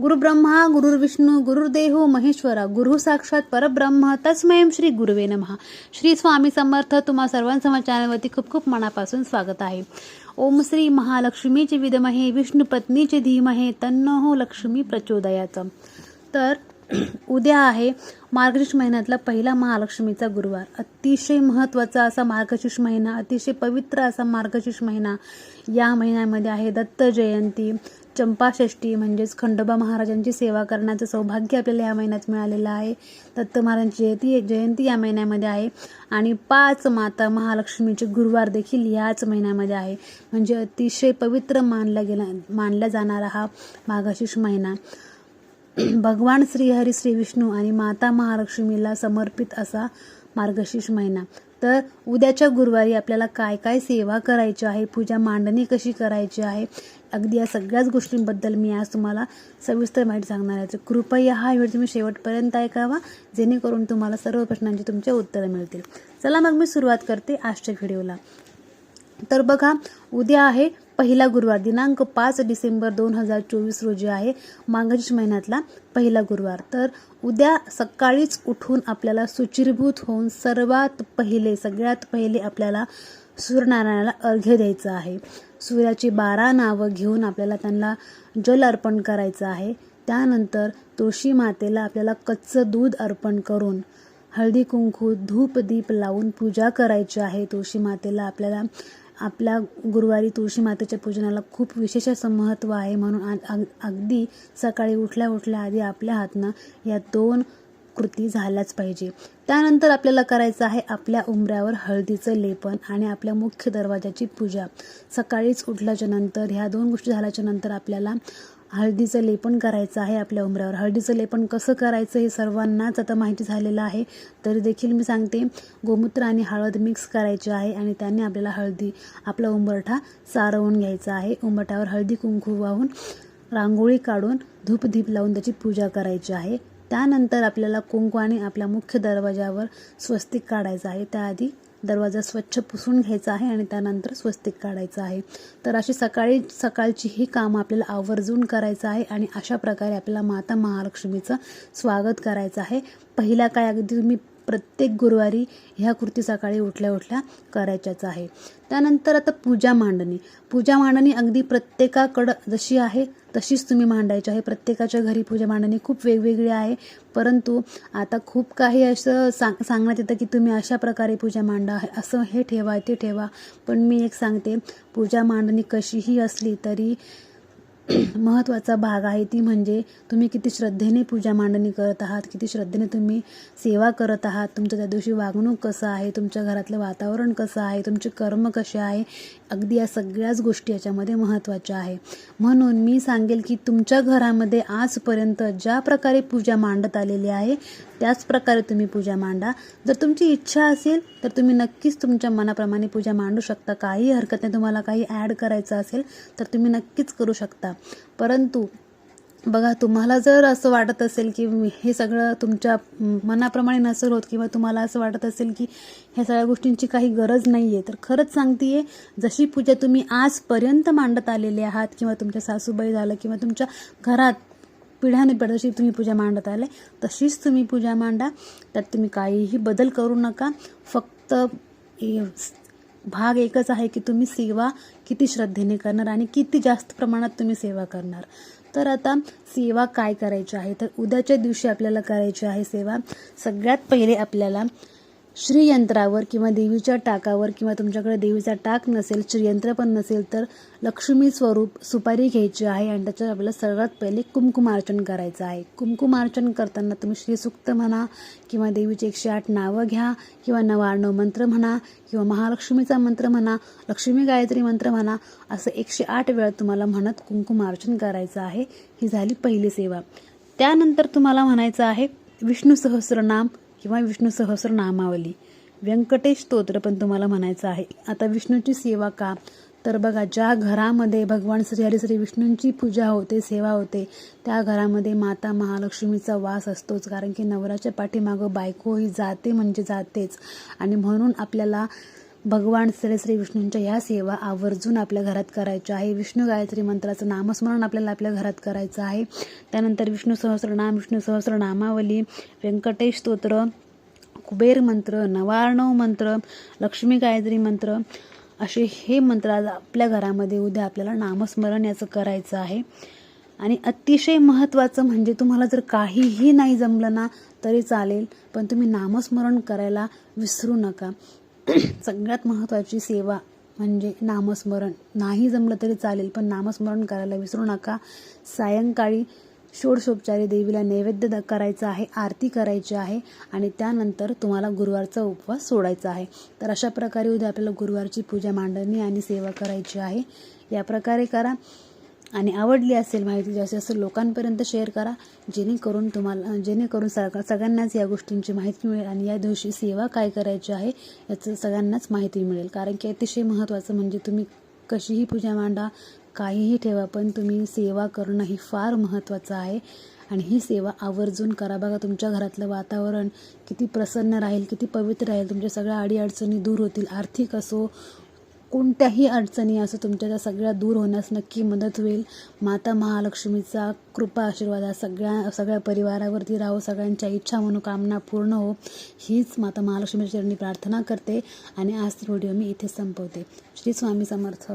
गुरुब्रह्मा गुरुर्विष्णू गुरुर्देहो महेश्वरा गुरु साक्षात परब्रह्म तस्मयं श्री गुरुवे नमः. श्री स्वामी समर्थ तुम्हा सर्वांचं चॅनलवरती खूप खूप मनापासून स्वागत आहे. ओम श्री महालक्ष्मीचे विदमहे विष्णू पत्नीचे धीमहे तन्नो लक्ष्मी प्रचोदयाचं. तर उद्या आहे मार्गशीर्ष महिन्यातला पहिला महालक्ष्मीचा गुरुवार. अतिशय महत्त्वाचा असा मार्गशीर्ष महिना अतिशय पवित्र असा मार्गशीर्ष महिना या महिन्यामध्ये आहे दत्त जयंती. चंपाषष्ठी म्हणजेच खंडोबा महाराजांची सेवा करण्याचं सौभाग्य आपल्याला या महिन्यात मिळालेलं आहे. दत्त महाराजांची जयंती जयंती या महिन्यामध्ये आहे. आणि पाच माता महालक्ष्मीचे गुरुवार देखील याच महिन्यामध्ये आहे. म्हणजे अतिशय पवित्र मानला गेला मानला जाणारा हा मार्गशीर्ष महिना. भगवान श्रीहरी श्री विष्णू आणि माता महालक्ष्मीला समर्पित असा मार्गशीर्ष महिना. तर उद्याच्या गुरुवारी आपल्याला काय काय सेवा करायची आहे पूजा मांडणी कशी करायची आहे अगदी या सगळ्याच गोष्टींबद्दल मी आज तुम्हाला सविस्तर माहिती सांगणार आहे. तर कृपया हा व्हिडिओ तुम्ही शेवटपर्यंत ऐकावा जेणेकरून तुम्हाला सर्व प्रश्नांची तुमचे उत्तरं मिळतील. चला मग मी सुरुवात करते आजच्या व्हिडिओला. तर बघा उद्या आहे पहिला गुरुवार दिनांक पाच डिसेंबर दोन हजार चोवीस रोजी आहे मार्गशीर्ष महिन्यातला पहिला गुरुवार. तर उद्या सकाळीच उठून आपल्याला सुचिरभूत होऊन सर्वात पहिले सगळ्यात पहिले आपल्याला सूर्यनारायणाला अर्घ्य द्यायचं आहे. सूर्याची बारा नावं घेऊन आपल्याला त्यांना जल अर्पण करायचं आहे. त्यानंतर तुळशी मातेला आपल्याला कच्चं दूध अर्पण करून हळदी कुंकू धूप दीप लावून पूजा करायची आहे. तुळशी मातेला आपल्याला आपल्या गुरुवारी तुळशी मातेच्या पूजनाला खूप विशेष असं महत्त्व आहे म्हणून आ- अग- अगदी सकाळी उठल्या उठल्या आधी आपल्या हातनं या दोन कृती झाल्याच पाहिजे. त्यानंतर आपल्याला करायचं आहे आपल्या उंबऱ्यावर हळदीचं लेपन आणि आपल्या मुख्य दरवाजाची पूजा. सकाळीच उठल्याच्या नंतर ह्या दोन गोष्टी झाल्याच्यानंतर आपल्याला हळदीचं लेपन करायचं आहे आपल्या उंबऱ्यावर. हळदीचं लेपन कसं करायचं हे सर्वांनाच आता माहिती झालेलं आहे. तरी देखील मी सांगते गोमूत्र आणि हळद मिक्स करायची आहे आणि त्याने आपल्याला हळदी आपला उंबरठा सारवून घ्यायचा आहे. उंबरठ्यावर हळदी कुंकू वाहून रांगोळी काढून धूपधीप लावून त्याची पूजा करायची आहे. त्यानंतर आपल्याला कुंकू आणि आपल्या मुख्य दरवाजावर स्वस्तिक काढायचं आहे. त्याआधी दरवाजा स्वच्छ पुसून घ्यायचा आहे आणि त्यानंतर स्वस्तिक काढायचं आहे. तर अशी सकाळी सकाळची ही कामं आपल्याला आवर्जून करायचं आहे आणि अशा प्रकारे आपल्याला माता महालक्ष्मीचं स्वागत करायचं आहे. पहिला काय अगदी तुम्ही प्रत्येक गुरुवारी ह्या कृती सकाळी उठल्या उठल्या करायच्याच आहे. त्यानंतर आता पूजा मांडणी. पूजा मांडणी अगदी प्रत्येकाकडं जशी आहे तशीच तुम्ही मांडायची आहे. प्रत्येकाच्या घरी पूजा मांडणी खूप वेगवेगळी आहे. परंतु आता खूप काही असं सांग सांगण्यात येतं की तुम्ही अशा प्रकारे पूजा मांडा असं हे ठेवा ते ठेवा. पण मी एक सांगते पूजा मांडणी कशीही असली तरी महत्त्वाचा भाग आहे ती म्हणजे तुम्ही किती श्रद्धेने पूजा मांडणी करत आहात किती श्रद्धेने तुम्ही सेवा करत आहात तुमचं त्या दिवशी वागणूक कसं आहे तुमच्या घरातलं वातावरण कसं आहे तुमचे कर्म कसे आहे अगदी या सगळ्याच गोष्टी याच्यामध्ये महत्त्वाच्या आहे. म्हणून मी सांगेल की तुमच्या घरामध्ये आजपर्यंत ज्या प्रकारे पूजा मांडत आलेली आहे त्याच प्रकारे तुम्ही पूजा मांडा. जर तुमची इच्छा असेल तर तुम्ही नक्कीच तुमच्या मनाप्रमाणे पूजा मांडू शकता. काही हरकत नाही तुम्हाला काही ॲड करायचं असेल तर तुम्ही नक्कीच करू शकता. परंतु बघा तुम्हाला जर असं वाटत असेल की हे सगळं तुमच्या मनाप्रमाणे नसेल होत किंवा तुम्हाला असं वाटत असेल की ह्या सगळ्या गोष्टींची काही गरज नाही आहे तर खरंच सांगते जशी पूजा तुम्ही आजपर्यंत मांडत आलेले आहात किंवा तुमच्या सासूबाई झालं किंवा तुमच्या घरात पिढ्याने पिढ्या जशी तुम्ही पूजा मांडत आले तशीच तुम्ही पूजा मांडा. त्यात तुम्ही काहीही बदल करू नका. फक्त भाग एकच आहे की तुम्ही सेवा किती श्रद्धेने करणार आणि किती जास्त प्रमाणात तुम्ही सेवा करणार. तर आता सेवा काय करायची आहे? तर उद्याच्या दिवशी आपल्याला करायची आहे सेवा. सगळ्यात पहिले आपल्याला श्रीयंत्रावर किंवा देवीच्या टाकावर किंवा तुमच्याकडे देवीचा टाक नसेल श्रीयंत्र पण नसेल तर लक्ष्मी स्वरूप सुपारी घ्यायची आहे आणि त्याच्यात आपल्याला सर्वात पहिले कुमकुमार्चन करायचं आहे. कुमकुमार्चन करताना तुम्ही श्रीसुक्त म्हणा किंवा देवीचे एकशे आठ नावं घ्या किंवा नवार्णव मंत्र म्हणा किंवा महालक्ष्मीचा मंत्र म्हणा लक्ष्मी गायत्री मंत्र म्हणा असं एकशे आठ वेळा तुम्हाला म्हणत कुंकुमार्चन करायचं आहे. ही झाली पहिली सेवा. त्यानंतर तुम्हाला म्हणायचं आहे विष्णू सहस्रनाम किंवा विष्णू सहस्रनामावली व्यंकटेश स्तोत्र पण तुम्हाला म्हणायचं आहे. आता विष्णूची सेवा का? तर बघा ज्या घरामध्ये भगवान श्री हरी श्री विष्णूंची पूजा होते सेवा होते त्या घरामध्ये माता महालक्ष्मीचा वास असतोच. कारण की नवराच्या पाठीमागं बायको ही जाते म्हणजे जातेच. आणि म्हणून आपल्याला भगवान श्री श्री विष्णूंच्या ह्या सेवा आवर्जून आपल्या घरात करायच्या आहे. विष्णू गायत्री मंत्राचं नामस्मरण आपल्याला आपल्या घरात करायचं आहे. त्यानंतर विष्णू सहस्रनाम विष्णू सहस्रनामावली व्यंकटेश स्तोत्र कुबेर मंत्र नवार्णव मंत्र लक्ष्मी गायत्री मंत्र असे हे मंत्र आज आपल्या घरामध्ये उद्या आपल्याला नामस्मरण याचं करायचं आहे. आणि अतिशय महत्त्वाचं म्हणजे तुम्हाला जर काहीही नाही जमलं ना तरी चालेल पण तुम्ही नामस्मरण करायला विसरू नका. सगळ्यात महत्त्वाची सेवा म्हणजे नामस्मरण. नाही जमलं तरी चालेल पण नामस्मरण करायला विसरू नका. सायंकाळी षोडशोपचारी देवीला नैवेद्य करायचं आहे आरती करायची आहे आणि त्यानंतर तुम्हाला गुरुवारचा उपवास सोडायचा आहे. तर अशा प्रकारे उद्या आपल्याला गुरुवारची पूजा मांडणी आणि सेवा करायची आहे. या प्रकारे करा. आणि आवडली असेल माहिती जास्तीत जास्त लोकांपर्यंत शेअर करा. जेणेकरून तुम्हाला जेणेकरून सग सगळ्यांनाच या गोष्टींची माहिती मिळेल आणि या दिवशी सेवा काय करायची आहे याचं सगळ्यांनाच माहिती मिळेल. कारण की अतिशय महत्त्वाचं म्हणजे तुम्ही कशीही पूजा मांडा काहीही ठेवा पण तुम्ही सेवा करणं ही फार महत्त्वाचं आहे. आणि ही सेवा आवर्जून करा. बघा तुमच्या घरातलं वातावरण किती प्रसन्न राहील किती पवित्र राहील. तुमच्या सगळ्या अडीअडचणी दूर होतील. आर्थिक असो कोणत्याही अडचणी असो तुमच्या त्या सगळ्या दूर होण्यास नक्की मदत होईल. माता महालक्ष्मीचा कृपा आशीर्वाद हा सगळ्या सगळ्या परिवारावरती राहो. सगळ्यांच्या इच्छा मनोकामना पूर्ण हो. हीच माता महालक्ष्मीच्या चरणी प्रार्थना करते. आणि आज व्हिडिओ मी इथे संपवते. श्री स्वामी समर्थ.